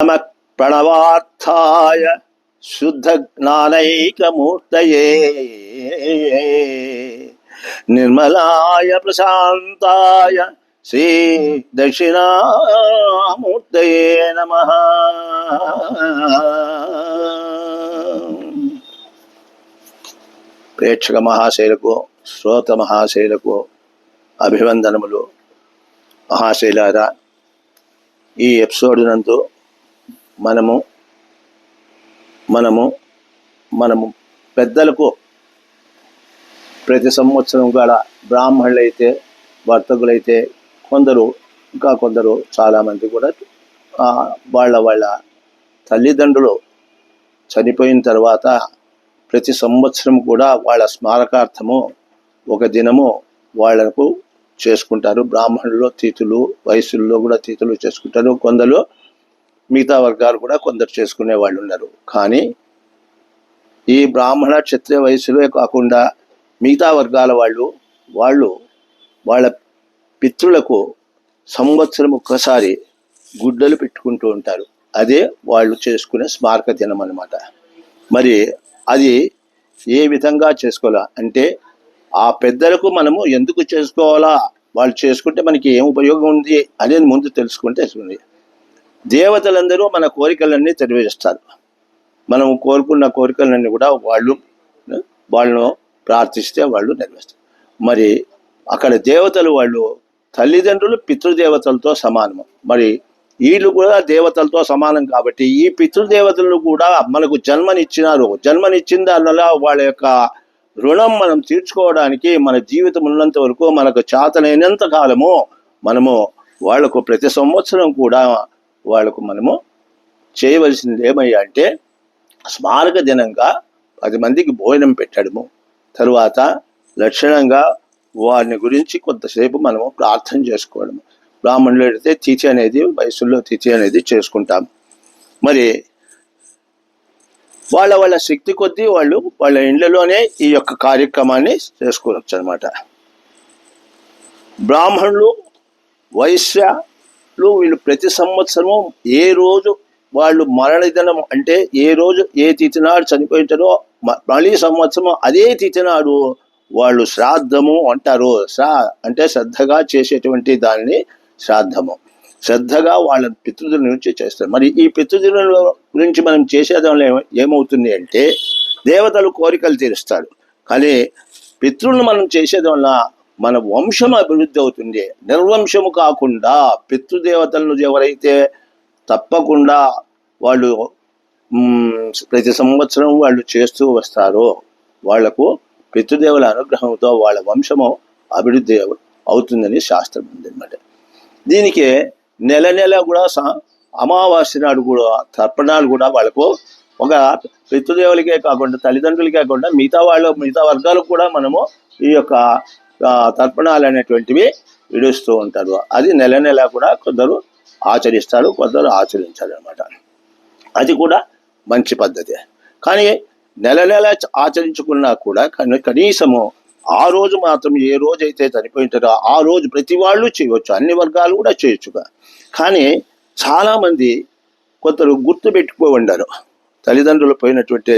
నమ ప్రణవార్థాయ శుద్ధ జ్ఞానైకమూర్తయే నిర్మలాయ ప్రశాంతాయ శ్రీ దక్షిణామూర్తయే నమ ప్రేక్షక మహాశైలకు శ్రోత మహాశైలకు అభివందనములు. మహాశైలారా ఈ ఎపిసోడ్ నందు మనము మనము మనము పెద్దలకు ప్రతి సంవత్సరం కూడా బ్రాహ్మణులైతే వర్తకులైతే కొందరు ఇంకా కొందరు చాలామంది కూడా వాళ్ళ వాళ్ళ తల్లిదండ్రులు చనిపోయిన తర్వాత ప్రతి సంవత్సరం కూడా వాళ్ళ స్మారకార్థము ఒక దినము వాళ్ళకు చేసుకుంటారు. బ్రాహ్మణుల్లో తీతులు వయసుల్లో కూడా తీతులు చేసుకుంటారు. కొందరు మిగతా వర్గాలు కూడా కొందరు చేసుకునే వాళ్ళు ఉన్నారు. కానీ ఈ బ్రాహ్మణ క్షత్రియ వయసులో కాకుండా మిగతా వర్గాల వాళ్ళు వాళ్ళు వాళ్ళ పితృలకు సంవత్సరం ఒక్కసారి గుడ్డలు పెట్టుకుంటూ ఉంటారు. అదే వాళ్ళు చేసుకునే స్మారక దినం అనమాట మరి అది ఏ విధంగా చేసుకోవాలా? అంటే ఆ పెద్దలకు మనము ఎందుకు చేసుకోవాలా? వాళ్ళు చేసుకుంటే మనకి ఏం ఉపయోగం ఉంది అనేది ముందు తెలుసుకుంటే తెలుసుకుంది దేవతలందరూ మన కోరికలన్నీ తెలియజేస్తారు. మనం కోరుకున్న కోరికలన్నీ కూడా వాళ్ళు వాళ్ళను ప్రార్థిస్తే వాళ్ళు నెరవేరుస్తారు. మరి అక్కడ దేవతలు వాళ్ళు తల్లిదండ్రులు పితృదేవతలతో సమానము. మరి వీళ్ళు కూడా దేవతలతో సమానం కాబట్టి ఈ పితృదేవతలను కూడా మనకు జన్మనిచ్చినారు. జన్మనిచ్చిన దానివల్ల వాళ్ళ యొక్క రుణం మనం తీర్చుకోవడానికి మన జీవితం ఉన్నంత వరకు మనకు చేతనైనంత కాలము మనము వాళ్ళకు ప్రతి సంవత్సరం కూడా వాళ్ళకు మనము చేయవలసింది ఏమయ్యా అంటే స్మారక దినంగా పది మందికి భోజనం పెట్టడము. తరువాత లక్షణంగా వారిని గురించి కొంతసేపు మనము ప్రార్థన చేసుకోవడము. బ్రాహ్మణులు అయితే తిథి అనేది వయసులో తిథి అనేది చేసుకుంటాం. మరి వాళ్ళ వాళ్ళ శక్తి కొద్దీ వాళ్ళు వాళ్ళ ఇండ్లలోనే ఈ యొక్క కార్యక్రమాన్ని చేసుకోవచ్చు అనమాట బ్రాహ్మణులు వైశ్య లో వీళ్ళు ప్రతి సంవత్సరము ఏ రోజు వాళ్ళు మరణదినం అంటే ఏ రోజు ఏ తిథి నాడు చనిపోయింటారో మ- మళ్ళీ సంవత్సరం అదే తిథి నాడు వాళ్ళు శ్రాద్ధము అంటారు. శ్రా అంటే శ్రద్ధగా చేసేటువంటి దానిని శ్రాద్ధము. శ్రద్ధగా వాళ్ళ పితృదిన నుంచి చేస్తారు. మరి ఈ పితృదుల గురించి మనం చేసేదానిలో ఏమవుతుంది అంటే దేవతలు కోరికలు తీరుస్తాడు కానీ పితృలను మనం చేసేది వల్ల మన వంశం అభివృద్ధి అవుతుంది. నిర్వంశము కాకుండా పితృదేవతలను ఎవరైతే తప్పకుండా వాళ్ళు ప్రతి సంవత్సరం వాళ్ళు చేస్తూ వస్తారో వాళ్ళకు పితృదేవుల అనుగ్రహంతో వాళ్ళ వంశము అభివృద్ధి అవుతుందని శాస్త్రం ఉంది అనమాట దీనికి నెల నెల కూడా అమావాస్య నాడు కూడా తర్పణాలు కూడా వాళ్ళకు ఒక పితృదేవులకే కాకుండా తల్లిదండ్రులకే కాకుండా మిగతా వాళ్ళు మిగతా వర్గాలకు కూడా మనము ఈ యొక్క తర్పణాలు అనేటువంటివి విడుస్తూ ఉంటారు. అది నెల నెల కూడా కొందరు ఆచరిస్తారు కొందరు ఆచరించారు అనమాట అది కూడా మంచి పద్ధతి. కానీ నెల నెల ఆచరించుకున్నా కూడా కనీసము ఆ రోజు మాత్రం ఏ రోజు అయితే చనిపోయింటారో ఆ రోజు ప్రతి వాళ్ళు చేయవచ్చు. అన్ని వర్గాలు కూడా చేయొచ్చుగా. కానీ చాలామంది కొందరు గుర్తు పెట్టుకోండారు తల్లిదండ్రులు పోయినటువంటి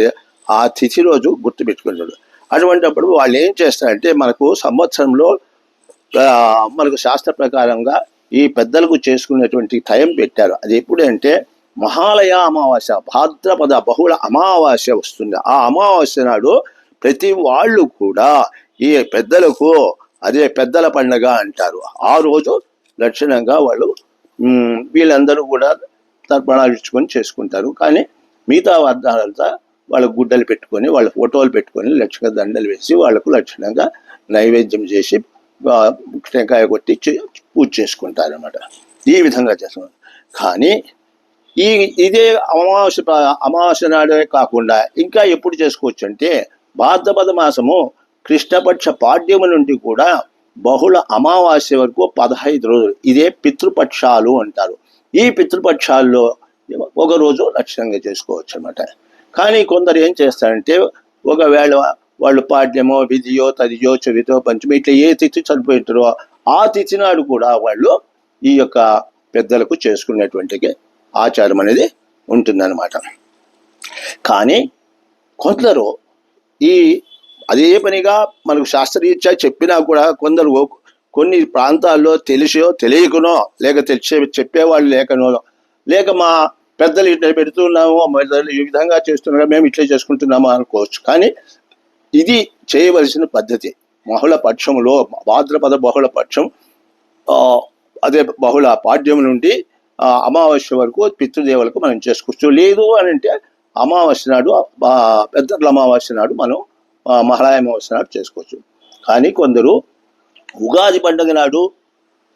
ఆ తిథి రోజు గుర్తు పెట్టుకుంటారు అటువంటిప్పుడు వాళ్ళు ఏం చేస్తారంటే మనకు సంవత్సరంలో మనకు శాస్త్ర ప్రకారంగా ఈ పెద్దలకు చేసుకునేటువంటి టైం పెట్టారు. అది ఎప్పుడంటే మహాలయ అమావాస్య భాద్రపద బహుళ అమావాస్య వస్తుంది. ఆ అమావాస్య నాడు ప్రతి వాళ్ళు కూడా ఈ పెద్దలకు అదే పెద్దల పండగ అంటారు. ఆ రోజు లక్షణంగా వాళ్ళు వీళ్ళందరూ కూడా తర్పణాలు ఇచ్చుకొని చేసుకుంటారు. కానీ మిగతా వర్గాలంతా వాళ్ళ గుడ్డలు పెట్టుకొని వాళ్ళ ఫోటోలు పెట్టుకొని లక్షణ దండలు వేసి వాళ్ళకు లక్షణంగా నైవేద్యం చేసి టెంకాయ కొట్టి చే- పూజ చేసుకుంటారు అనమాట ఈ విధంగా చేస్తున్నారు. కానీ ఈ ఇదే అమావాస్య అమావాస్య నాడే కాకుండా ఇంకా ఎప్పుడు చేసుకోవచ్చు అంటే భాద్రపద మాసము కృష్ణపక్ష పాడ్యము నుండి కూడా బహుళ అమావాస్య వరకు పదహైదు రోజులు. ఇదే పితృపక్షాలు అంటారు. ఈ పితృపక్షాల్లో ఒక రోజు లక్ష్యంగా చేసుకోవచ్చు అనమాట కానీ కొందరు ఏం చేస్తారంటే ఒకవేళ వాళ్ళు పాడ్యమో విధియో తదియో చవితో పంచమో ఇట్లా ఏ తిథి చనిపోయింటారో ఆ తిథి నాడు కూడా వాళ్ళు ఈ యొక్క పెద్దలకు చేసుకునేటువంటి ఆచారం అనేది ఉంటుందన్నమాట. కానీ కొందరు ఈ అదే పనిగా మనకు శాస్త్రరీత్యా చెప్పినా కూడా కొందరు కొన్ని ప్రాంతాల్లో తెలిసో తెలియకనో లేక తెలిసే చెప్పేవాళ్ళు లేకనో లేక మా పెద్దలు ఇట్లా పెడుతున్నాము పెద్దలు ఈ విధంగా చేస్తున్నారు మేము ఇట్లా చేసుకుంటున్నాము అనుకోవచ్చు. కానీ ఇది చేయవలసిన పద్ధతి. బహుళ పక్షంలో భాద్రపద బహుళ పక్షం అదే బహుళ పాడ్యం నుండి అమావాస్య వరకు పితృదేవులకు మనం చేసుకోవచ్చు లేదు అని అంటే అమావాస్య నాడు పెద్దల అమావాస్య నాడు మనం ఆ, మహాలయ అమావాస్య నాడు చేసుకోవచ్చు. కానీ కొందరు ఉగాది పండుగ నాడు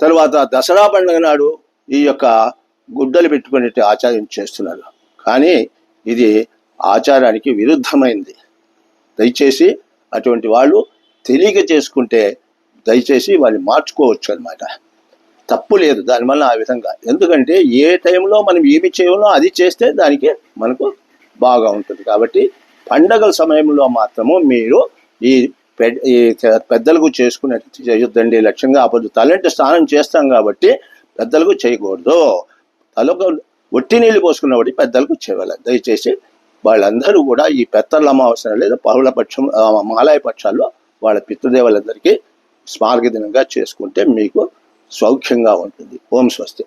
తర్వాత దసరా పండుగ నాడు ఈ యొక్క గుడ్డలు పెట్టుకునే ఆచారం చేస్తున్నారు. కానీ ఇది ఆచారానికి విరుద్ధమైంది. దయచేసి అటువంటి వాళ్ళు తెలియక చేసుకుంటే దయచేసి వాళ్ళని మార్చుకోవచ్చు అన్నమాట. తప్పు లేదు దానివల్ల ఆ విధంగా. ఎందుకంటే ఏ టైంలో మనం ఏమి చేయాలో అది చేస్తే దానికి మనకు బాగా ఉంటుంది. కాబట్టి పండగల సమయంలో మాత్రము మీరు ఈ పె- ఈ పెద్దలకు చేసుకునే చేయొద్దండి. లక్ష్యంగా అప్పుడు తలంటి స్నానం చేస్తాం కాబట్టి పెద్దలకు చేయకూడదు. తలొక ఒట్టి నీళ్ళు పోసుకున్న వాడి పెద్దలకు వచ్చేవాళ్ళం. దయచేసి వాళ్ళందరూ కూడా ఈ పెత్తర్ల అమావాస్య లేదా పౌల పక్షం మాలాయ పక్షాల్లో వాళ్ళ పితృదేవులందరికీ స్మారక దినంగా చేసుకుంటే మీకు సౌఖ్యంగా ఉంటుంది. ఓం స్వస్తి.